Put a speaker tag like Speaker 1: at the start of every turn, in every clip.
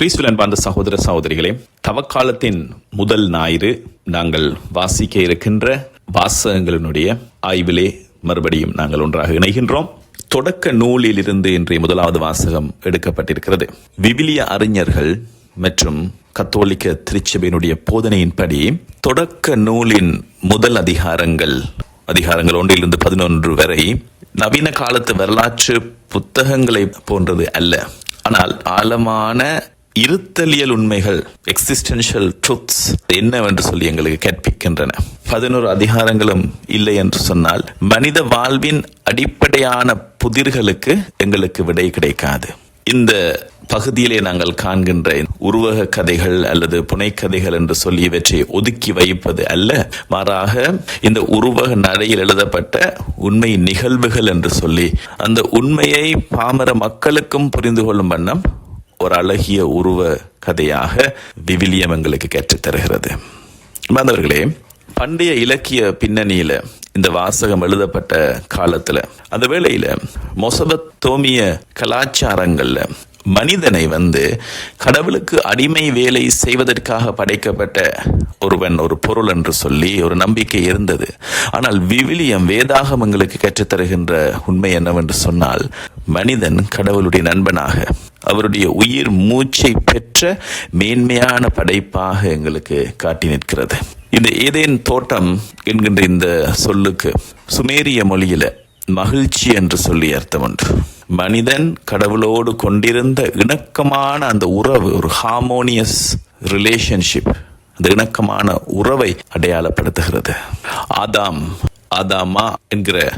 Speaker 1: கிறிஸ்துவில் அன்பார்ந்த சகோதர சகோதரிகளே தவக்காலத்தின் முதல் ஞாயிறு நாங்கள் வாசிக்க இருக்கின்ற வாசகங்களினுடைய ஆய்விலே மறுபடியும் நாங்கள் ஒன்றாக இணைகின்றோம். தொடக்க நூலில் இருந்து இன்றைய முதலாவது வாசகம் எடுக்கப்பட்டிருக்கிறது. விவிலிய அறிஞர்கள் மற்றும் கத்தோலிக்க திருச்சபையினுடைய போதனையின்படி தொடக்க நூலின் முதல் அதிகாரங்கள் அதிகாரங்கள் ஒன்றிலிருந்து பதினொன்று வரை நவீன காலத்து வரலாற்று புத்தகங்களை போன்றது அல்ல. ஆனால் ஆழமான இருத்தலியல் உண்மைகள் எக்ஸிஸ்டென்ஷியல் ட்ரூத்ஸ் என்னவென்று சொல்லி எங்களுக்கு கற்பிக்கின்றன பதினோரு அதிகாரங்களும் இல்லை என்று சொன்னால் மனித வாழ்வின் அடிப்படையான புதிர்களுக்கு எங்களுக்கு விடை கிடைக்காது. இந்த பகுதியிலே நாங்கள் காண்கின்ற உருவக கதைகள் அல்லது புனைக்கதைகள் என்று சொல்லி இவற்றை ஒதுக்கி வைப்பது அல்ல. மாறாக இந்த உருவக நடையில் எழுதப்பட்ட உண்மை நிகழ்வுகள் என்று சொல்லி அந்த உண்மையை பாமர மக்களுக்கும் புரிந்து கொள்ளும் வண்ணம் ஒரு அழகிய உருவ கதையாக விவிலியம் எங்களுக்கு கற்றுத்தருகிறது மாணவர்களே பண்டைய இலக்கிய பின்னணியில இந்த வாசகம் எழுதப்பட்ட காலத்துல அந்த வேளையில மொசபத்தோமிய கலாச்சாரங்கள்ல மனிதனை வந்து கடவுளுக்கு அடிமை வேலை செய்வதற்காக படைக்கப்பட்ட ஒருவன் ஒரு பொருள் என்று சொல்லி ஒரு நம்பிக்கை இருந்தது. ஆனால் விவிலியம் வேதாகம் எங்களுக்கு கற்றுத்தருகின்ற உண்மை என்னவென்று சொன்னால் மனிதன் கடவுளுடைய நண்பனாக அவருடைய உயிர் மூச்சை பெற்ற மேன்மையான படைப்பாக எங்களுக்கு காட்டி நிற்கிறது. இந்த ஏதேன் தோட்டம் என்கின்ற இந்த சொல்லுக்கு சுமேரிய மொழியில மகிழ்ச்சி என்று சொல்லி அர்த்தம் ஒன்று மனிதன் கடவுளோடு கொண்டிருந்த இணக்கமான அந்த உறவு ஒரு ஹார்மோனியஸ் ரிலேஷன்ஷிப் அந்த இணக்கமான உறவை அடையாளப்படுத்துகிறது. ஆதாம் ஆதாமா என்கிற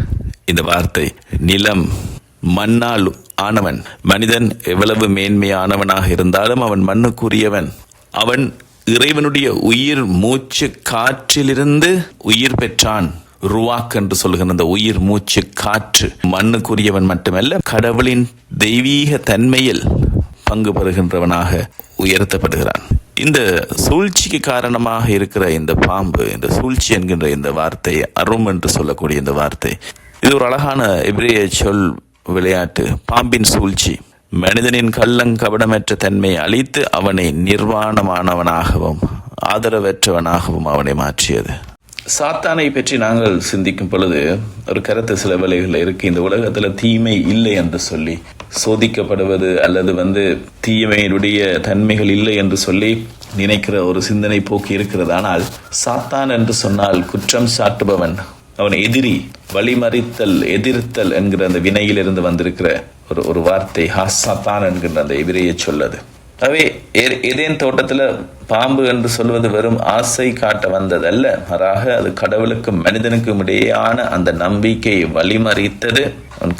Speaker 1: இந்த வார்த்தை நிலம் மண்ணால் ஆனவன் மனிதன் எவ்வளவு மேன்மையானவனாக இருந்தாலும் அவன் மண்ணுக்குரியவன். அவன் இறைவனுடைய உயிர் மூச்சு காற்றிலிருந்து உயிர் பெற்றான். ருவாக் என்று சொல்கிற அந்த உயிர் மூச்சு காற்று மண்ணுக்குரியவன் மட்டுமல்ல கடவுளின் தெய்வீக தன்மையில் பங்கு பெறுகின்றவனாக உயர்த்தப்படுகிறான். இந்த சூழ்ச்சிக்கு காரணமாக இருக்கிற இந்த பாம்பு இந்த சூழ்ச்சி என்கின்ற இந்த வார்த்தை அரும் என்று சொல்லக்கூடிய இந்த வார்த்தை இது ஒரு அழகான எபிரேய சொல் விளையாட்டு. பாம்பின் சூழ்ச்சி மனிதனின் கள்ளங்கபடமற்ற தன்மையை அழித்து அவனை நிர்வாணமானவனாகவும் ஆதரவற்றவனாகவும் அவனை மாற்றியது. சாத்தானை பற்றி நாங்கள் சிந்திக்கும் பொழுது ஒரு கருத்து சில வேலைகள் இருக்கு. இந்த உலகத்துல தீமை இல்லை என்று சொல்லி சோதிக்கப்படுவது அல்லது வந்து தீமையினுடைய தன்மைகள் இல்லை என்று சொல்லி நினைக்கிற ஒரு சிந்தனை போக்கு இருக்கிறது. ஆனால் சாத்தான் என்று சொன்னால் குற்றம் சாட்டுபவன் அவன் எதிரி வழிமறித்தல் எதிர்த்தல் என்கிற அந்த வினையிலிருந்து வந்திருக்கிற ஒரு ஒரு வார்த்தை ஹாசாத்தான் என்கின்ற அந்த எதிரியை சொல்லது. அவே ஏதேன் தோட்டத்தில் பாம்பு என்று சொல்வது வெறும் ஆசை காட்ட வந்ததல்ல. மாறாக அது கடவுளுக்கும் மனிதனுக்கும் இடையேயான அந்த நம்பிக்கையை வழிமறித்தது.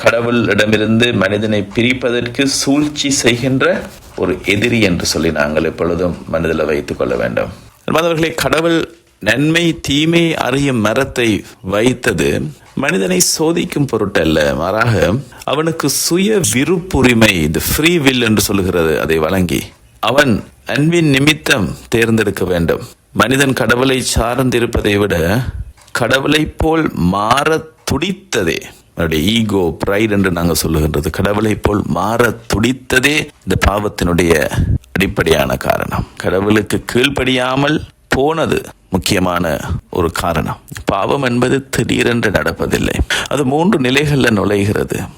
Speaker 1: கடவுளிடமிருந்து மனிதனை பிரிப்பதற்கு சூழ்ச்சி செய்கின்ற ஒரு எதிரி என்று சொல்லி நாங்கள் எப்பொழுதும் மனதில் வைத்துக் கொள்ள வேண்டும். மாணவர்களே கடவுள் நன்மை தீமை அறியும் மரத்தை வைத்தது மனிதனை சோதிக்கும் பொருட்டல்ல. மாறாக அவனுக்கு சுய விருப்புரிமை இந்த ஃப்ரீ வில் என்று சொல்லுகிறது அதை வழங்கி அவன் அன்பின் நிமித்தம் தேர்ந்தெடுக்க வேண்டும். மனிதன் கடவுளை சார்ந்திருப்பதை விட கடவுளை போல் மாற துடித்ததே அவருடைய ஈகோ பிரைட் என்று நாங்கள் சொல்லுகின்றது கடவுளை போல் மாற துடித்ததே இந்த பாவத்தினுடைய அடிப்படையான காரணம். கடவுளுக்கு கீழ்ப்படியாமல் போனது முக்கியமான ஒரு காரணம். பாவம் என்பது திடீரென்று நடப்பதில்லை. அது மூன்று நிலைகளில் நுழைகிறது.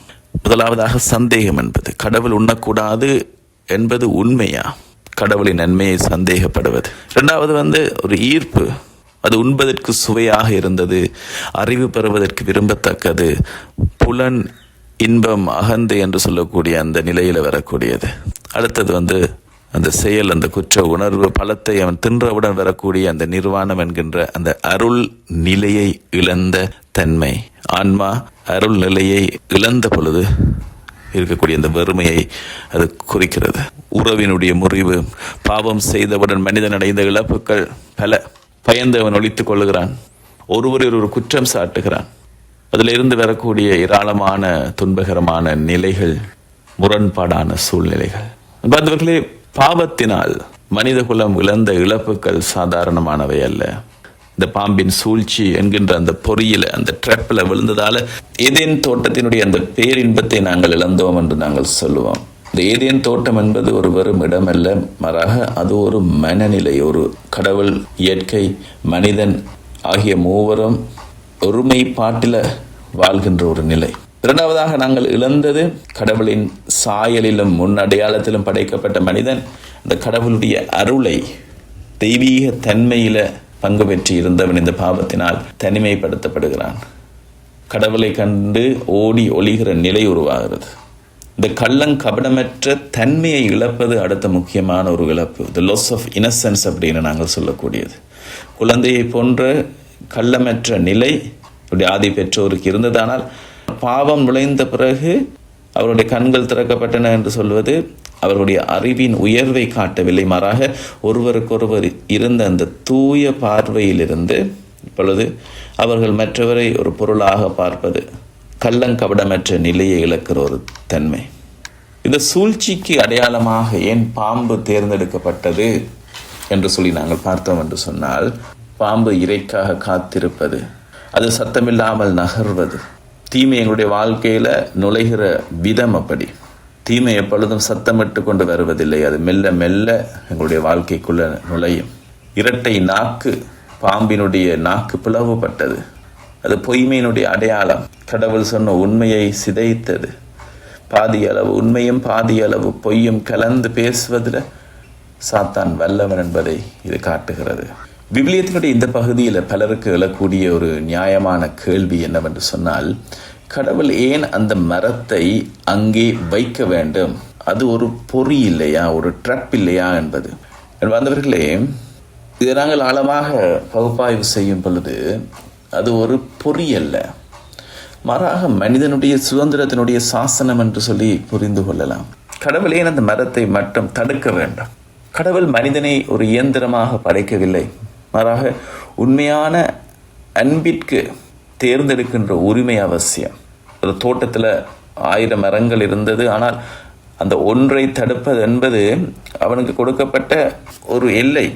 Speaker 1: முதலாவதாக சந்தேகம் என்பது. கடவுள் உண்ணக்கூடாது என்பது உண்மையா? கடவுளின் நன்மையை சந்தேகப்படுவது. இரண்டாவது வந்து ஒரு ஈர்ப்பு. அது உண்பதற்கு சுவையாக இருந்தது. அறிவு பெறுவதற்கு விரும்பத்தக்கது. புலன் இன்பம் அகந்து என்று சொல்லக்கூடிய அந்த நிலையில் வரக்கூடியது. அடுத்தது வந்து அந்த செயல் அந்த குற்ற உணர்வு பலத்தை அவன் தின்றவுடன் வரக்கூடிய அந்த நிர்வாணம் என்கின்ற அந்த அருள் நிலையை இழந்த தன்மை. ஆன்மா அருள் நிலையை இழந்த பொழுது இருக்கக்கூடிய அந்த வறுமையை அது குறிக்கிறது. உறவினுடைய முறிவு பாவம் செய்தவுடன் மனிதன் அடைந்த இழப்புகள் பல. பயந்து அவன் ஒழித்துக் கொள்ளுகிறான். ஒருவர் ஒரு குற்றம் சாட்டுகிறான். அதிலிருந்து வரக்கூடிய ஏராளமான துன்பகரமான நிலைகள் முரண்பாடான சூழ்நிலைகள். அன்பர்களே பாவத்தினால் மனித குலம் இழந்த இழப்புகள் சாதாரணமானவை அல்ல. இந்த பாம்பின் சூழ்ச்சி என்கின்ற அந்த பொறியில அந்த ட்ரெப்பில் விழுந்ததால ஏதேன் தோட்டத்தினுடைய அந்த பேரின்பத்தை நாங்கள் இழந்தோம் என்று நாங்கள் சொல்லுவோம். இந்த ஏதேன் தோட்டம் என்பது ஒரு வெறும் இடம் அல்ல மாறாக அது ஒரு மனநிலை ஒரு கடவுள் இயற்கை மனிதன் ஆகிய மூவரும் ஒருமைப்பாட்டில் வாழ்கின்ற ஒரு நிலை. இரண்டாவதாக நாங்கள் இழந்தது கடவுளின் சாயலிலும் முன் அடையாளத்திலும் படைக்கப்பட்ட மனிதன் அந்த கடவுளுடைய அருளை தெய்வீக தன்மையில பங்கு பெற்று இருந்தவன் இந்த பாவத்தினால் தனிமைப்படுத்தப்படுகிறான். கடவுளை கண்டு ஓடி ஒளிகிற நிலை உருவாகிறது. இந்த கள்ளங் கபடமற்ற தன்மையை இழப்பது அடுத்த முக்கியமான ஒரு இழப்பு. த லாஸ் ஆஃப் இன்னசென்ஸ் அப்படின்னு நாங்கள் சொல்லக்கூடியது. குழந்தையை போன்ற கள்ளமற்ற நிலை ஆதி பெற்றோருக்கு இருந்ததானால் பாவம் நுழைந்த பிறகு அவருடைய கண்கள் திறக்கப்பட்டன என்று சொல்வது அவர்களுடைய அறிவின் உயர்வை காட்டவில்லை. மாறாக ஒருவருக்கொருவர் இருந்த அந்த தூய பார்வையிலிருந்து இப்பொழுது அவர்கள் மற்றவரை ஒரு பொருளாக பார்ப்பது கள்ளங்கபடமற்ற நிலையை இழக்கிற ஒரு தன்மை. இந்த சூழ்ச்சிக்கு அடையாளமாக ஏன் பாம்பு தேர்ந்தெடுக்கப்பட்டது என்று சொல்லி நாங்கள் பார்த்தோம் என்று சொன்னால் பாம்பு இறைக்காக காத்திருப்பது அது சத்தமில்லாமல் நகர்வது தீமை எங்களுடைய வாழ்க்கையில் நுழைகிற விதம் அப்படி. தீமை எப்பொழுதும் சத்தமிட்டு கொண்டு வருவதில்லை. அது மெல்ல மெல்ல எங்களுடைய வாழ்க்கைக்குள்ள நுழையும். இரட்டை நாக்கு பாம்பினுடைய நாக்கு பிளவுபட்டது. அது பொய்மையினுடைய அடையாளம். கடவுள் சொன்ன உண்மையை சிதைத்தது. பாதி அளவு உண்மையும் பாதி அளவு பொய்யும் கலந்து பேசுவதில் சாத்தான் வல்லவன் என்பதை இது காட்டுகிறது. விவிலியத்தினுடைய இந்த பகுதியில் பலருக்கு எழக்கூடிய ஒரு நியாயமான கேள்வி என்னவென்று சொன்னால் கடவுள் ஏன் அந்த மரத்தை அங்கே வைக்க வேண்டும்? அது ஒரு பொறி இல்லையா? ஒரு ட்ரப் இல்லையா என்பது. வந்தவர்களே இதை நாங்கள் ஆழமாக பகுப்பாய்வு செய்யும் பொழுது அது ஒரு பொறி அல்ல. மாறாக மனிதனுடைய சுதந்திரத்தினுடைய சாசனம் என்று சொல்லி புரிந்து கொள்ளலாம். கடவுள் ஏன் அந்த மரத்தை மட்டும் தடுக்க வேண்டும்? கடவுள் மனிதனை ஒரு இயந்திரமாக படைக்கவில்லை. மாறாக உண்மையான அன்பிற்கு தேர்ந்தெடுக்கின்ற உரிமை அவசியம். ஒரு தோட்டத்தில் ஆயிரம் மரங்கள் இருந்தது ஆனால் அந்த ஒன்றை தடுப்பது என்பது அவனுக்கு கொடுக்கப்பட்ட ஒரு எல்லை.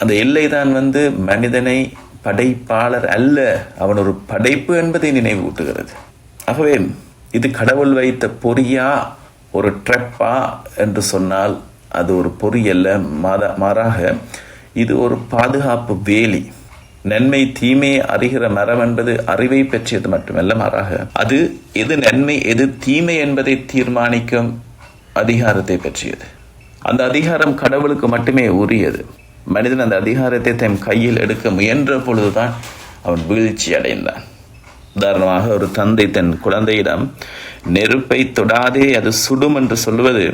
Speaker 1: அந்த எல்லை தான் வந்து மனிதனை படைப்பாளர் அல்ல அவன் ஒரு படைப்பு என்பதை நினைவூட்டுகிறது. ஆகவே இது கடவுள் வைத்த பொறியா ஒரு ட்ரெப்பா என்று சொன்னால் அது ஒரு பொறி அல்ல. மாத மாறாக இது ஒரு பாதுகாப்பு வேலி. நன்மை தீமையை அறிகிற மரம் என்பது அறிவை பற்றியது மட்டுமல்ல மாறாக அது எது நன்மை எது தீமை என்பதை தீர்மானிக்கும் அதிகாரத்தை பற்றியது அந்த அதிகாரம் கடவுளுக்கு மட்டுமே உரியது. மனிதன் அந்த அதிகாரத்தை தன் கையில் எடுக்க முயன்ற பொழுதுதான் அவன் வீழ்ச்சி அடைந்தான். உதாரணமாக ஒரு தந்தை தன் குழந்தையிடம் நெருப்பை தொடாதே அது சுடும் என்று சொல்வது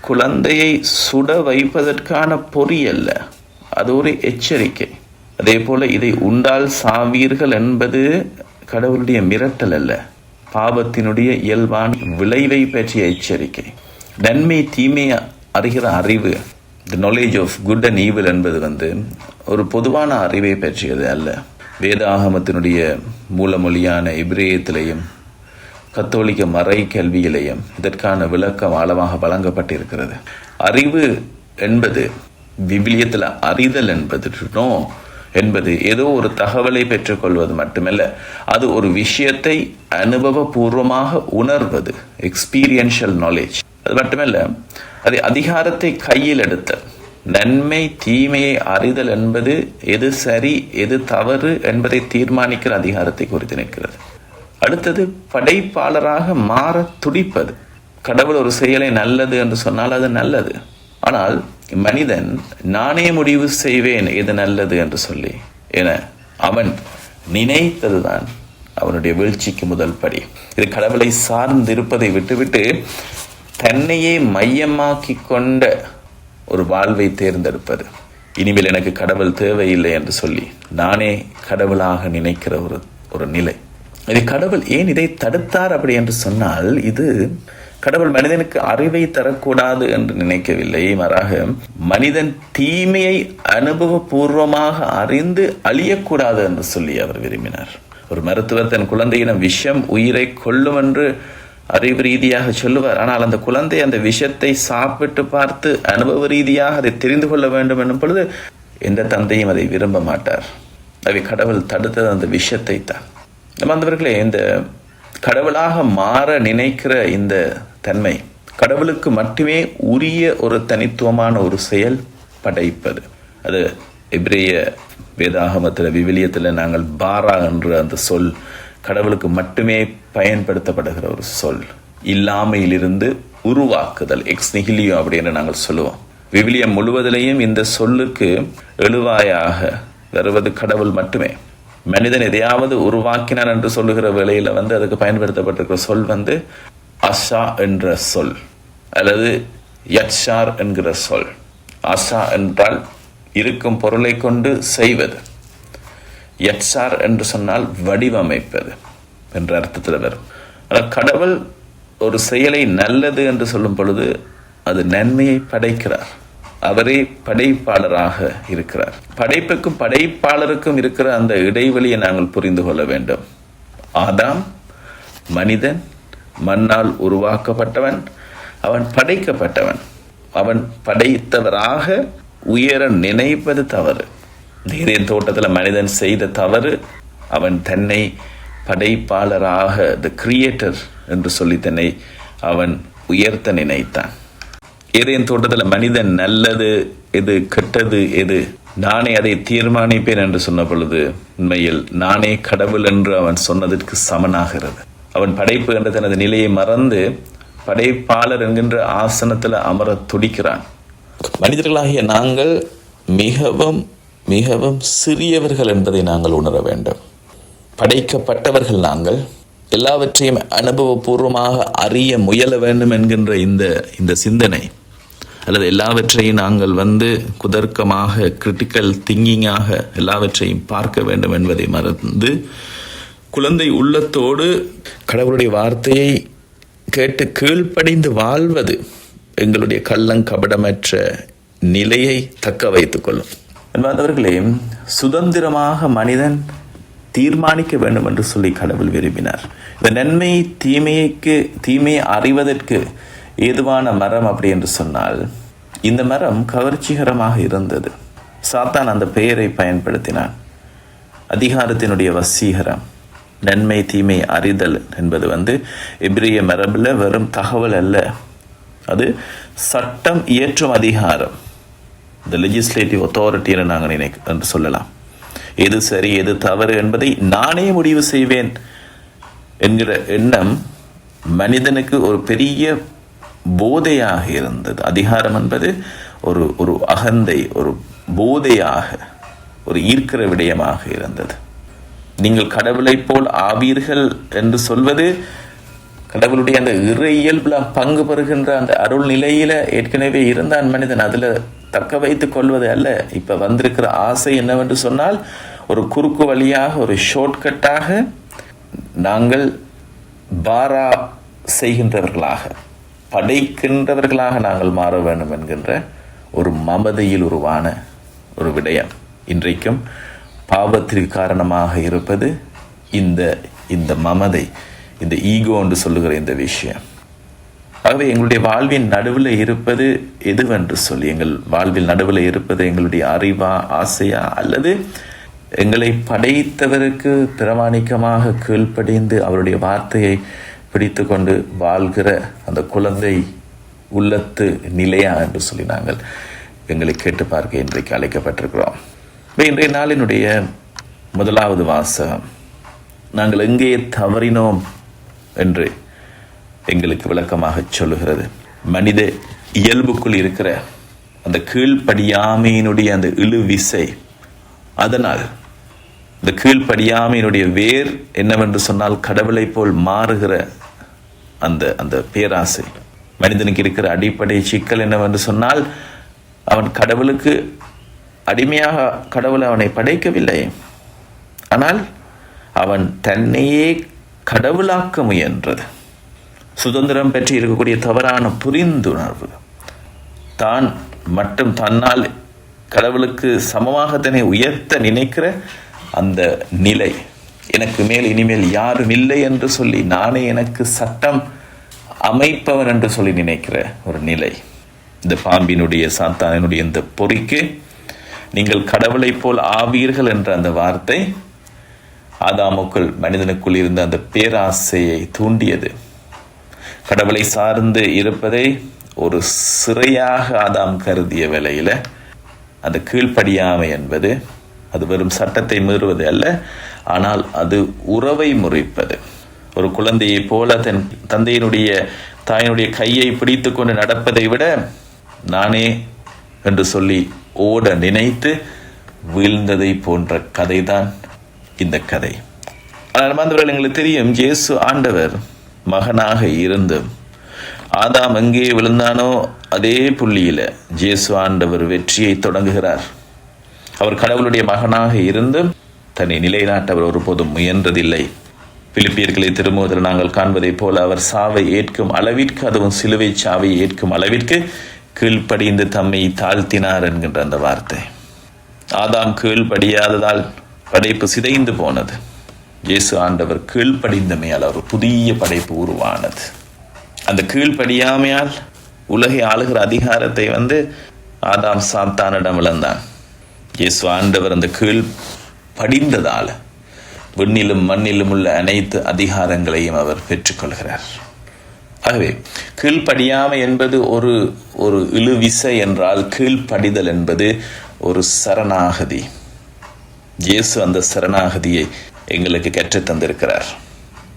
Speaker 1: குழந்தையை சுட வைப்பதற்கான பொறி அல்ல. அது ஒரு எச்சரிக்கை. அதே போல இதை உண்டால் சாவீர்கள் என்பது கடவுளுடைய மிரட்டல் அல்ல. பாவத்தினுடைய இயல்பான விளைவை பற்றிய எச்சரிக்கை. நன்மை தீமை அறிகிற அறிவு the knowledge of good and evil என்பது வந்து ஒரு பொதுவான அறிவை பற்றியது அல்ல. வேதாகமத்தினுடைய மூலமொழியான இப்ரேயத்திலையும் கத்தோலிக்க மறை கல்வியிலையும் இதற்கான விளக்கம் ஆழமாக வழங்கப்பட்டிருக்கிறது. அறிவு என்பது விவிலியத்தில் அறிதல் என்பது என்பது ஏதோ ஒரு தகவலை பெற்றுக்கொள்வது மட்டுமல்ல. அது ஒரு விஷயத்தை அனுபவபூர்வமாக உணர்வது எக்ஸ்பீரியன்ஷியல் நாலேஜ் அது மட்டுமல்ல அது அதிகாரத்தை கையில் எடுத்தல் நன்மை தீமையை அறிதல் என்பது எது சரி எது தவறு என்பதை தீர்மானிக்கிற அதிகாரத்தை குறித்து நிற்கிறது. அடுத்தது படைப்பாளராக மாற துடிப்பது. கடவுள் ஒரு செயலை நல்லது என்று சொன்னால் அது நல்லது. ஆனால் மனிதன் நானே முடிவு செய்வேன் எது நல்லது என்று சொல்லி என அவன் நினைத்ததுதான் அவனுடைய வீழ்ச்சிக்கு முதல் படி. இது கடவுளை சார்ந்து இருப்பதை விட்டுவிட்டு தன்னையே மையமாக்கி கொண்ட ஒரு வாழ்வை தேர்ந்தெடுப்பது. இனிமேல் எனக்கு கடவுள் தேவையில்லை என்று சொல்லி நானே கடவுளாக நினைக்கிற ஒரு ஒரு நிலை. இது கடவுள் ஏன் இதை தடுத்தார் அப்படி என்று சொன்னால் இது கடவுள் மனிதனுக்கு அறிவை தரக்கூடாது என்று நினைக்கவில்லை. மாறாக மனிதன் தீமையை அனுபவபூர்வமாக அறிந்து அழியக்கூடாது என்று சொல்லி அவர் விரும்பினார். ஒரு மருத்துவர் தன் குழந்தையிடம் விஷம் உயிரை கொல்லும் என்று அறிவு ரீதியாக சொல்லுவார். ஆனால் அந்த குழந்தை அந்த விஷத்தை சாப்பிட்டு பார்த்து அனுபவ ரீதியாக அதை தெரிந்து கொள்ள வேண்டும் என்னும் பொழுது எந்த தந்தையும் அதை விரும்ப மாட்டார். அவை கடவுள் தடுத்தது அந்த விஷத்தை தான் நம்ம அந்தவர்களே இந்த கடவுளாக மாற நினைக்கிற இந்த தன்மை கடவுளுக்கு மட்டுமே உரிய ஒரு தனித்துவமான ஒரு செயல் படைப்பது. அது எபிரேய வேதாகமத்தில் விவிலியத்தில் நாங்கள் பாரா என்ற அந்த சொல் கடவுளுக்கு மட்டுமே பயன்படுத்தப்படுகிற ஒரு சொல். இல்லாமையிலிருந்து உருவாக்குதல் எக்ஸ் நிகிலியோ அப்படின்னு நாங்கள் சொல்லுவோம். விவிலியம் முழுவதிலையும் இந்த சொல்லுக்கு எழுவாயாக வருவது கடவுள் மட்டுமே. மனிதன் எதையாவது உருவாக்கினான் என்று சொல்லுகிற வேளையில வந்து அதுக்கு பயன்படுத்தப்பட்டிருக்கிற சொல் வந்து அஷா என்ற சொல் அல்லது யட்சார் என்கிற சொல். அஷா என்றால் இருக்கும் பொருளை கொண்டு செய்வது. யட்சார் என்று சொன்னால் வடிவமைப்பது என்ற அர்த்தத்தில் வரும். ஆனால் கடவுள் ஒரு செயலை நல்லது என்று சொல்லும் பொழுது அது நன்மையை படைக்கிறார். அவரே படைப்பாளராக இருக்கிறார். படைப்புக்கும் படைப்பாளருக்கும் இருக்கிற அந்த இடைவெளியை நாங்கள் புரிந்து கொள்ள வேண்டும். ஆதாம் மனிதன் மண்ணால் உருவாக்கப்பட்டவன் அவன் படைக்கப்பட்டவன். அவன் படைத்தவராக உயர நினைப்பது தவறு. நீரின் தோட்டத்தில் மனிதன் செய்த தவறு அவன் தன்னை படைப்பாளராக த கிரியேட்டர் என்று சொல்லி தன்னை அவன் உயர்த்த நினைத்தான். ஏதேன் தோட்டத்தில் மனிதன் நல்லது எது கெட்டது எது? நானே அதை தீர்மானிப்பேன் என்று சொன்ன பொழுது உண்மையில் நானே கடவுள் என்று அவன் சொன்னதற்கு சமனாகிறது. அவன் படைப்பு என்ற தனது நிலையை மறந்து படைப்பாளர் என்கின்ற ஆசனத்தில் அமர துடிக்கிறான். மனிதர்களாகிய நாங்கள் மிகவும் மிகவும் சிறியவர்கள் என்பதை நாங்கள் உணர வேண்டும். படைக்கப்பட்டவர்கள் நாங்கள் எல்லாவற்றையும் அனுபவபூர்வமாக அறிய முயல வேண்டும் என்கின்ற இந்த இந்த சிந்தனை அல்லது எல்லாவற்றையும் நாங்கள் வந்து குதர்க்கமாக கிரிட்டிக்கல் திங்கிங்காக எல்லாவற்றையும் பார்க்க வேண்டும் என்பதை மறந்து குழந்தை உள்ளத்தோடு கடவுளுடைய வார்த்தையை கேட்டு கீழ்ப்படைந்து வாழ்வது எங்களுடைய கள்ளங்கபடமற்ற நிலையை தக்க வைத்துக் கொள்ளும். என்பவர்களே சுதந்திரமாக மனிதன் தீர்மானிக்க வேண்டும் என்று சொல்லி கடவுள் விரும்பினார். இந்த நன்மை தீமைக்கு தீமையை அறிவதற்கு ஏதுவான மரம் அப்படி என்று சொன்னால் இந்த மரம் கவர்ச்சிகரமாக இருந்தது. சாத்தான் அந்த பெயரை பயன்படுத்தினான். அதிகாரத்தினுடைய வசீகரம் நன்மை தீமை அறிதல் என்பது வந்து எபிரிய மரபில் வெறும் தகவல் அல்ல. அது சட்டம் இயற்றும் அதிகாரம். இந்த லெஜிஸ்லேட்டிவ் அத்தாரிட்டியை நாங்கள் நினை என்று சொல்லலாம். எது சரி எது தவறு என்பதை நானே முடிவு செய்வேன் என்கிற எண்ணம் மனிதனுக்கு ஒரு பெரிய போதையாக இருந்தது. அதிகாரம் என்பது ஒரு ஒரு அகந்தை ஒரு போதையாக ஒரு ஈர்க்கிற விடயமாக இருந்தது. நீங்கள் கடவுளைப் போல் ஆவீர்கள் என்று சொல்வது கடவுளுடைய அந்த இறை பங்கு பெறுகின்ற அந்த அருள் நிலையில ஏற்கனவே இருந்தான் மனிதன். அதுல தக்க வைத்துக் கொள்வது அல்ல. இப்ப வந்திருக்கிற ஆசை என்னவென்று சொன்னால் ஒரு குறுக்கு வழியாக ஒரு ஷார்ட்கட்டாக நாங்கள் பாரா செய்கின்றவர்களாக. படைக்கின்றவர்களாக நாங்கள் மாற வேண்டும் என்கின்ற ஒரு மமதையில் உருவான ஒரு விடயம். இன்றைக்கும் பாவத்திற்கு காரணமாக இருப்பது இந்த இந்த மமதை இந்த ஈகோ என்று சொல்லுகிற இந்த விஷயம். ஆகவே எங்களுடைய வாழ்வின் நடுவில் இருப்பது எதுவென்று சொல்லி எங்கள் வாழ்வில் நடுவில் இருப்பது எங்களுடைய அறிவா ஆசையா அல்லது எங்களை படைத்தவருக்கு பிரமாணிக்கமாக கீழ்ப்படிந்து அவருடைய வார்த்தையை பிடித்து கொண்டு வாழ்கிற அந்த குழந்தை உள்ளத்து நிலையா என்று சொல்லி நாங்கள் எங்களை கேட்டு பார்க்க இன்றைக்கு அழைக்கப்பட்டிருக்கிறோம். இன்றைய நாளினுடைய முதலாவது வாசகம் நாங்கள் எங்கே தவறினோம்? என்று எங்களுக்கு விளக்கமாக சொல்லுகிறது. மனித இயல்புக்குள் இருக்கிற அந்த கீழ்ப்படியாமையினுடைய அந்த இழு விசை அதனால் இந்த கீழ்ப்படியாமையினுடைய வேர் என்னவென்று சொன்னால் கடவுளை போல் மாறுகிற அந்த அந்த பேராசை. மனிதனுக்கு இருக்கிற அடிப்படை சிக்கல் என்னவென்று சொன்னால் அவன் கடவுளுக்கு அடிமையாக கடவுள் அவனை படைக்கவில்லை. ஆனால் அவன் தன்னையே கடவுளாக்க முயன்றது. சுதந்திரம் பெற்று இருக்கக்கூடிய தவறான புரிந்துணர்வு. தான் மட்டும் தன்னால் கடவுளுக்கு சமமாக தன்னை உயர்த்த நினைக்கிற அந்த நிலை. எனக்கு மேல் இனிமேல் யாரும் இல்லை என்று சொல்லி நானே எனக்கு சட்டம் அமைப்பவன் என்று சொல்லி நினைக்கிற ஒரு நிலை. இந்த பாம்பினுடைய சாத்தானினுடைய இந்த பொறிக்கு நீங்கள் கடவுளைப் போல் ஆவீர்கள் என்ற அந்த வார்த்தை ஆதாமுக்குள் மனிதனுக்குள் இருந்த அந்த பேராசையை தூண்டியது. கடவுளை சார்ந்து இருப்பதை ஒரு சிறையாக ஆதாம் கருதிய வேலையில் அந்த கீழ்ப்படியாமை என்பது அது வெறும் சட்டத்தை மீறுவது அல்ல ஆனால் அது உறவை முறிப்பது. ஒரு குழந்தையைப் போல தன் தந்தையினுடைய தாயினுடைய கையை பிடித்து கொண்டு நடப்பதை விட நானே என்று சொல்லி ஓட நினைத்து வீழ்ந்ததை போன்ற கதைதான் இந்த கதை. ஆனால் மாந்தவர்கள் எங்களுக்கு தெரியும் இயேசு ஆண்டவர் மகனாக இருந்தும் ஆதாம் எங்கே விழுந்தானோ அதே புள்ளியில ஜேசு ஆண்டவர் வெற்றியை தொடங்குகிறார். அவர் கடவுளுடைய மகனாக இருந்தும் தன்னை நிலைநாட்ட அவர் ஒருபோதும் முயன்றதில்லை. பிலிப்பியர்களை திரும்புவதில் நாங்கள் காண்பதைப் போல அவர் சாவை ஏற்கும் அளவிற்கு அதுவும் சிலுவை சாவை ஏற்கும் அளவிற்கு கீழ்ப்படிந்து தம்மை தாழ்த்தினார் என்கின்ற அந்த வார்த்தை. ஆதாம் கீழ்படியாததால் படைப்பு சிதைந்து போனது. இயேசு ஆண்டவர் கீழ்ப்படிந்தமையால் ஒரு புதிய படைப்பு உருவானது. அந்த கீழ்ப்படியாமையால் உலகை ஆளுகிற அதிகாரத்தை வந்து ஆதாம் சாத்தானிடம் இழந்தான். இயேசு ஆண்டவர் அந்த கீழ் படிந்ததால் விண்ணிலும் மண்ணிலும் உள்ள அனைத்து அதிகாரங்களையும் அவர் பெற்றுக்கொள்கிறார். ஆகவே கீழ்ப்படியாமை என்பது ஒரு ஒரு இழுவிசை என்றால் கீழ்ப்படிதல் என்பது ஒரு சரணாகதி. இயேசு அந்த சரணாகதியை எங்களுக்கு கற்றுத்தந்திருக்கிறார். தந்திருக்கிறார்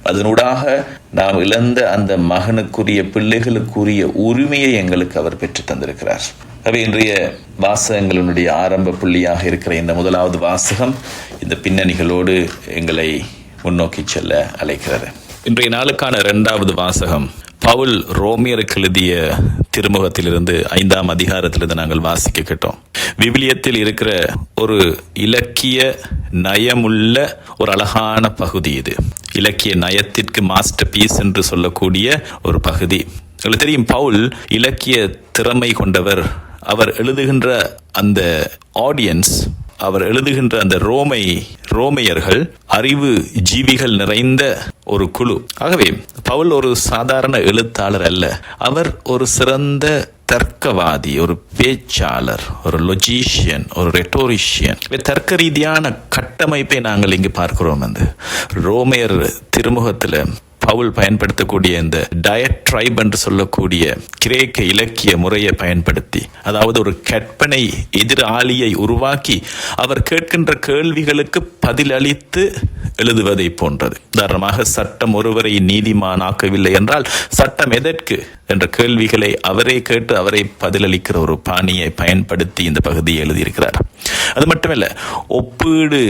Speaker 1: அதனூடாக நாம் இழந்த அந்த மகனுக்குரிய பிள்ளைகளுக்குரிய உரிமையை எங்களுக்கு அவர் பெற்று தந்திருக்கிறார். அவை இன்றைய வாசகங்களினுடைய ஆரம்ப புள்ளியாக இருக்கிற இந்த முதலாவது வாசகம் இந்த பின்னணிகளோடு எங்களை முன்னோக்கி செல்ல அழைக்கிறது. இன்றைய நாளுக்கான இரண்டாவது வாசகம் பவுல் ரோமியருக்கு எழுதிய திருமுகத்திலிருந்து ஐந்தாம் அதிகாரத்திலிருந்து நாங்கள் வாசிக்க கேட்டோம் விவிலியத்தில் இருக்கிற ஒரு இலக்கிய நயமுள்ள ஒரு அழகான பகுதி இது. இலக்கிய நயத்திற்கு மாஸ்டர் பீஸ் என்று சொல்லக்கூடிய ஒரு பகுதி. உங்களுக்கு தெரியும் பவுல் இலக்கிய திறமை கொண்டவர். அவர் எழுதுகின்ற அந்த ஆடியன்ஸ் அவர் எழுதுகின்ற அந்த ரோமை ரோமையர்கள் அறிவு ஜீவிகள் நிறைந்த ஒரு குழு. ஆகவே பவுல் ஒரு சாதாரண எழுத்தாளர் அல்ல. அவர் ஒரு சிறந்த தர்க்கவாதி ஒரு பேச்சாளர் ஒரு லொஜீஷியன் ஒரு ரெட்டோரிஷியன் தர்க்க ரீதியான கட்டமைப்பை நாங்கள் இங்கு பார்க்கிறோம் வந்து. ரோமையர் திருமுகத்தில் பவுல் பயன்படுத்தக்கூடிய இந்த டயட் ட்ரைப் என்று சொல்லக்கூடிய கிரேக்க இலக்கிய முறையை பயன்படுத்தி அதாவது ஒரு கற்பனை எதிராளியை உருவாக்கி அவர் கேட்கின்ற கேள்விகளுக்கு பதிலளித்து எழுதுவதை போன்றது. உதாரணமாக சட்டம் ஒருவரை நீதிமானாக்கவில்லை என்றால் சட்டம் எதற்கு என்ற கேள்விகளை அவரே கேட்டு அவரை பதிலளிக்கிற ஒரு பாணியை பயன்படுத்தி இந்த பகுதியை எழுதியிருக்கிறார். அது மட்டுமல்ல ஒப்பீடு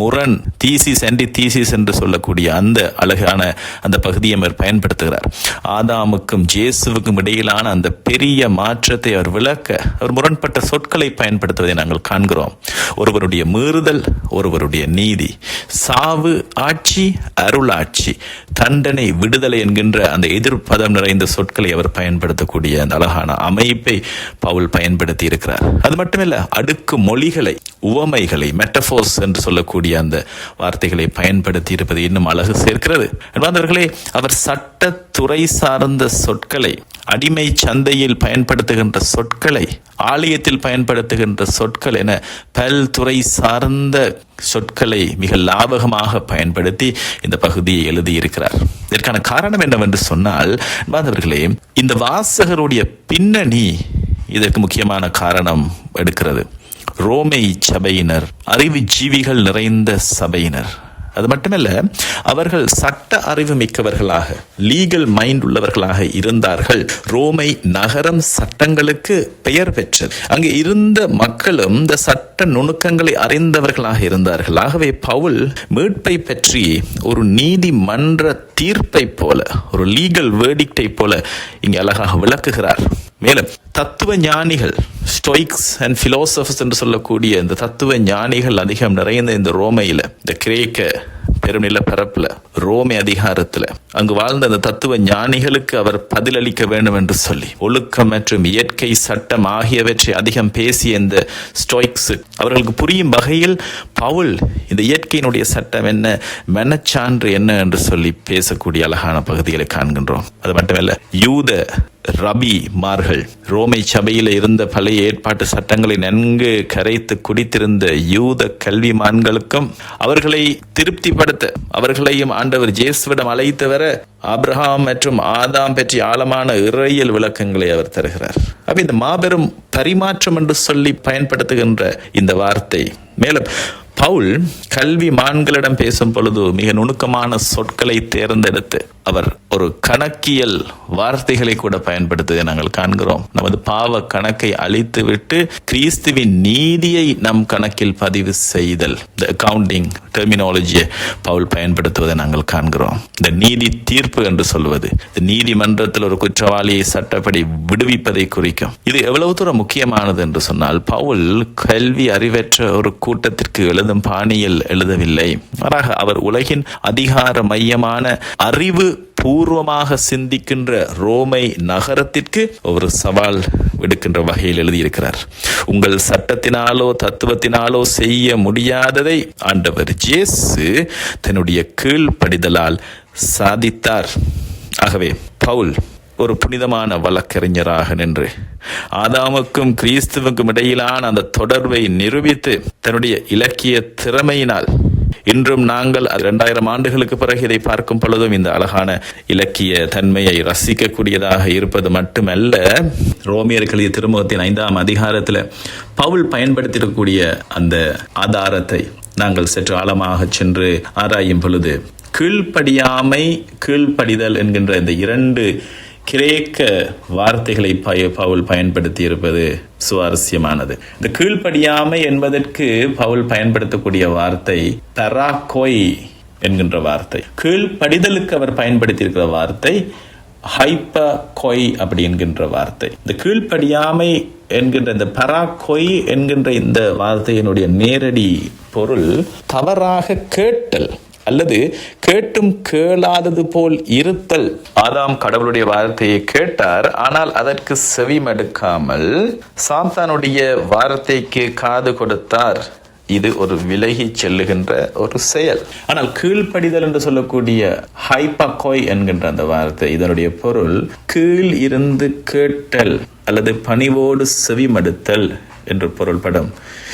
Speaker 1: முரண் தீசிஸ் அண்டி தீசிஸ் என்று சொல்லக்கூடிய அந்த அழகான அந்த பகுதியை அவர் பயன்படுத்துகிறார். ஆதாமுக்கும் ஜேசுவுக்கும் இடையிலான அந்த பெரிய மாற்றத்தை அவர் விளக்க அவர் முரண்பட்ட சொற்களை பயன்படுத்துவதை நாங்கள் காண்கிறோம். ஒருவருடைய மீறுதல் ஒருவருடைய நீதி சாவு ஆட்சி அருளாட்சி தண்டனை விடுதலை என்கின்ற அந்த எதிர்ப்பதம் நிறைந்த சொற்களை அவர் பயன்படுத்தக்கூடிய அந்த அழகான அமைப்பை பவுல் பயன்படுத்தி இருக்கிறார் அது மட்டுமில்ல அடுக்கு மொழிகளை உவமைகளை மெட்டபோர்ஸ் என்று சொல்லக்கூடிய அந்த வார்த்தைகளை பயன்படுத்தி இருப்பது இன்னும் அழகு சேர்க்கிறது. என்பவர்களே அவர் சட்டத்துறை சார்ந்த சொற்களை அடிமை சந்தையில் பயன்படுத்துகின்ற சொற்களை ஆலயத்தில் பயன்படுத்துகின்ற சொற்கள் என பல்துறை சார்ந்த சொற்களை மிக லாபகமாக பயன்படுத்தி இந்த பகுதியை எழுதியிருக்கிறார். இதற்கான காரணம் என்னவென்று சொன்னால் மாணவர்களே இந்த வாசகருடைய பின்னணி இதற்கு முக்கியமான காரணம் எடுக்கிறது. ரோமை சபையினர் அறிவு ஜீவிகள் நிறைந்த சபையினர். அது மட்டுமல்ல அவர்கள் சட்ட அறிவு மிக்கவர்களாக லீகல் மைண்ட் உள்ளவர்களாக இருந்தார்கள். ரோமை நகரம் சட்டங்களுக்கு பெயர் பெற்றது. அங்கே இருந்த மக்களும் இந்த சட்ட நுணுக்கங்களை அறிந்தவர்களாக இருந்தார்கள். ஆகவே பவுல் மீட்பை பற்றி ஒரு நீதிமன்ற தீர்ப்பை போல ஒரு லீகல் வேர்டிக்டை போல இங்கே அழகாக விளக்குகிறார். மேலும் தத்துவ ஞானிகள் ஸ்டோயிக்ஸ் அண்ட் ஃபிலோசஃபர்ஸ் என்று சொல்லக்கூடிய இந்த தத்துவ ஞானிகள் அதிகம் நிறைந்த இந்த ரோமையில் இந்த கிரேக்க பெருநில பரப்பில் ரோமை அதிகாரத்தில் அங்கு வாழ்ந்த அந்த தத்துவ ஞானிகளுக்கு அவர் பதிலளிக்க வேண்டும் என்று சொல்லி ஒழுக்கம் மற்றும் இயற்கை சட்டம் ஆகியவற்றை அதிகம் பேசிய இந்த ஸ்டோயிக்ஸ் அவர்களுக்கு புரியும் வகையில் பவுல் இந்த இயற்கையினுடைய சட்டம் என்ன மனச்சான்று என்ன என்று சொல்லி பேசக்கூடிய அழகான பகுதிகளை காண்கின்றோம். அது மட்டுமல்ல யூத ரபி மார்கள். ரோமை சபையில் இருந்த பழைய ஏற்பாட்டு சட்டங்களை நன்கு கரைத்து குடித்திருந்த யூத கல்விமான்களுக்கும் அவர்களை திருப்திப்படுத்த அவர்களையும் ஆண்டவர் ஜேசுவிடம் அழைத்து வர ஆப்ரஹாம் மற்றும் ஆதாம் பற்றி ஆழமான இறையியல் விளக்கங்களை அவர் தருகிறார். அப்ப இந்த மாபெரும் பரிமாற்றம் என்று சொல்லி பயன்படுத்துகின்ற இந்த வார்த்தை. மேலும் பவுல் கல்வி மான்களிடம் பேசும் பொழுது மிக நுணுக்கமான சொற்களை தேர்ந்தெடுத்து அவர் ஒரு கணக்கியல் வார்த்தைகளை கூட பயன்படுத்துவதை நாங்கள் காண்கிறோம். நமது பாவ கணக்கை அழித்துவிட்டு கிறிஸ்துவின் நீதியை நம் கணக்கில் பதிவு செய்தல் இந்த அக்கவுண்டிங் டெர்மினாலஜியை பவுல் பயன்படுத்துவதை நாங்கள் காண்கிறோம். இந்த நீதி தீர்ப்பு என்று சொல்வது இந்த நீதிமன்றத்தில் ஒரு குற்றவாளியை சட்டப்படி விடுவிப்பதை குறிக்கும். இது எவ்வளவு தூரம் முக்கியமானது என்று சொன்னால் பவுல் கல்வி அறிவற்ற ஒரு கூட்டத்திற்கு எழுதும் பாணியில் எழுதவில்லை. மாறாக அவர் உலகின் அதிகார மையமான அறிவு பூர்வமாக சிந்திக்கின்ற ரோமை நகரத்திற்கு ஒரு சவால் விடுக்கின்ற வகையில் எழுதியிருக்கிறார். உங்கள் சட்டத்தினாலோ தத்துவத்தினாலோ செய்ய முடியாததை ஆண்டவர் ஜேசு தன்னுடைய கீழ்ப்படிதலால் சாதித்தார். ஆகவே பவுல் ஒரு புனிதமான வழக்கறிஞராக நின்று ஆதாமுக்கும் கிறிஸ்துவுக்கும் இடையிலான அந்த தொடர்பை நிரூபித்து தன்னுடைய இலக்கிய திறமையினால் இன்றும் நாங்கள் இரண்டாயிரம் ஆண்டுகளுக்கு பிறகு இதை பார்க்கும் பொழுதும் இந்த அழகான இலக்கிய தன்மையை ரசிக்கக்கூடியதாக இருப்பது மட்டுமல்ல ரோமியர்களின் திருமுகத்தின் ஐந்தாம் அதிகாரத்தில் பவுல் பயன்படுத்தியிருக்கக்கூடிய அந்த ஆதாரத்தை நாங்கள் சற்று ஆழமாக சென்று ஆராயும் பொழுது கீழ்ப்படியாமை கீழ்ப்படிதல் என்கின்ற இந்த இரண்டு கிரேக்க வார்த்தைகளை பய பவுல் பயன்படுத்தி இருப்பது சுவாரஸ்யமானது. இந்த கீழ்ப்படியாமை என்பதற்கு பவுல் பயன்படுத்தக்கூடிய வார்த்தை தராக்கோய் என்கின்ற வார்த்தை. கீழ்ப்படிதலுக்கு அவர் பயன்படுத்தியிருக்கிற வார்த்தை ஹைப்ப கொய் அப்படி என்கின்ற வார்த்தை. இந்த கீழ்ப்படியாமை என்கின்ற இந்த பராக்கொய் என்கின்ற இந்த வார்த்தையினுடைய நேரடி பொருள் தவறாக கேட்டல். அல்லது கேட்டும் கேளாதது போல் இருத்தல். ஆதாம் கடவுளுடைய வார்த்தையை கேட்டார். ஆனால் அதற்கு செவி மடுக்காமல் சாத்தானுடைய வார்த்தைக்கு காது கொடுத்தார். இது ஒரு விலகி செல்லுகின்ற ஒரு செயல். ஆனால் கீழ்ப்படிதல் என்று சொல்லக்கூடிய ஹைபக்கோய் என்கின்ற அந்த வார்த்தை இதனுடைய பொருள் கீழ் இருந்து கேட்டல் அல்லது பணிவோடு செவிமடுத்தல். என்று பொருள்படும்.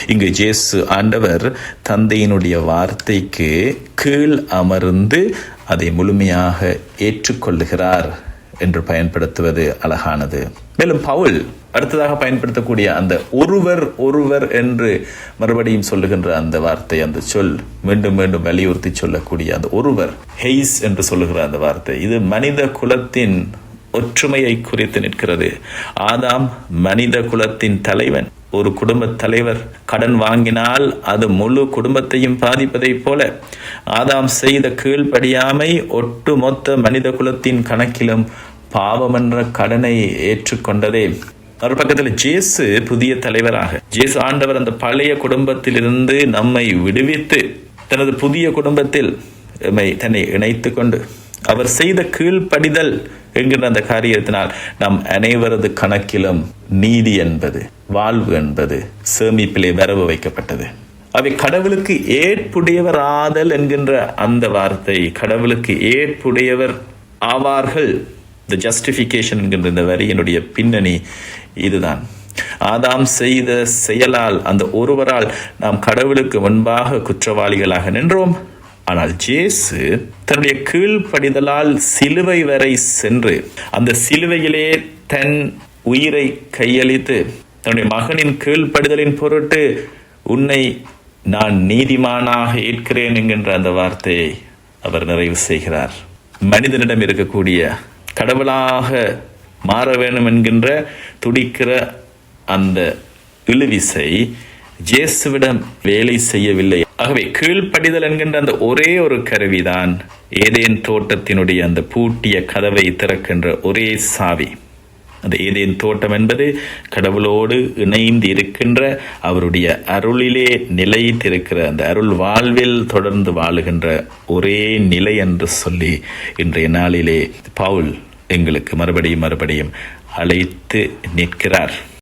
Speaker 1: இங்கு ஜேசு ஆண்டவர் தந்தையினுடைய வார்த்தைக்கு கீழ் அமர்ந்து அதை முழுமையாக ஏற்றுக்கொள்ளுகிறார் என்று பயன்படுத்துவது அழகானது. மேலும் பவுல் அடுத்ததாக பயன்படுத்தக்கூடிய அந்த ஒருவர் ஒருவர் என்று மறுபடியும் சொல்லுகின்ற அந்த வார்த்தை அந்த சொல் மீண்டும் மீண்டும் வலியுறுத்தி சொல்லக்கூடிய அந்த ஒருவர் ஹெய்ஸ் என்று சொல்லுகிற அந்த வார்த்தை. இது மனித குலத்தின் ஒற்றுமையை குறித்து நிற்கிறது. ஆதாம் மனித குலத்தின் தலைவன். ஒரு குடும்ப தலைவர் கடன் வாங்கினால் அது முழு குடும்பத்தையும் பாதிப்பதைப் போல. ஆதாம் செய்த கீழ்ப்படியாமை ஒட்டுமொத்த மனித குலத்தின் கணக்கிலும் பாவமென்ற கடனை ஏற்றுக்கொண்டதே ஒரு பக்கத்தில் ஜேசு புதிய தலைவராக. ஜேசு ஆண்டவர் அந்த பழைய குடும்பத்திலிருந்து நம்மை விடுவித்து தனது புதிய குடும்பத்தில் தன்னை இணைத்து கொண்டு அவர் செய்த கீழ்ப்படிதல் என்கின்ற அந்த காரியத்தினால் நம் அனைவரது கணக்கிலும் நீதி என்பது வாழ்வு என்பது சேமிப்பிலே வரவு வைக்கப்பட்டது. அவை கடவுளுக்கு ஏற்புடையவராதல் என்கின்ற அந்த வார்த்தை கடவுளுக்கு ஏற்புடையவர் ஆவார்கள். இந்த ஜஸ்டிபிகேஷன் என்கின்ற இந்த வரியினுடைய பின்னணி இதுதான். ஆதாம் செய்த செயலால் அந்த ஒருவரால் நாம் கடவுளுக்கு முன்பாக குற்றவாளிகளாக நின்றோம். ஆனால் ஜேசு தன்னுடைய கீழ்ப்படிதலால் சிலுவை வரை சென்று அந்த சிலுவையிலே தன் உயிரை கையளித்து தன்னுடைய மகனின் கீழ்ப்படிதலின் பொருட்டு உன்னை நான் நீதிமானாக ஏற்கிறேன் என்கின்ற அந்த வார்த்தையை அவர் நிறைவு செய்கிறார். மனிதனிடம் இருக்கக்கூடிய கடவுளாக மாற வேண்டும் என்கின்ற துடிக்கிற அந்த இழுவிசை இயேசுவிடம் வேலை செய்யவில்லை. ஆகவே கீழ்ப்படிதல் என்கின்ற அந்த ஒரே ஒரு கருவிதான் ஏதேன் தோட்டத்தினுடைய அந்த பூட்டிய கதவை திறக்கின்ற ஒரே சாவி. அந்த ஏதேன் தோட்டம் என்பது கடவுளோடு இணைந்து இருக்கின்ற அவருடைய அருளிலே நிலைத்திருக்கிற அந்த அருள் வாழ்வில் தொடர்ந்து வாழுகின்ற ஒரே நிலை என்று சொல்லி இன்றைய நாளிலே பவுல் எங்களுக்கு மறுபடியும் மறுபடியும் அழைத்து நிற்கிறார்.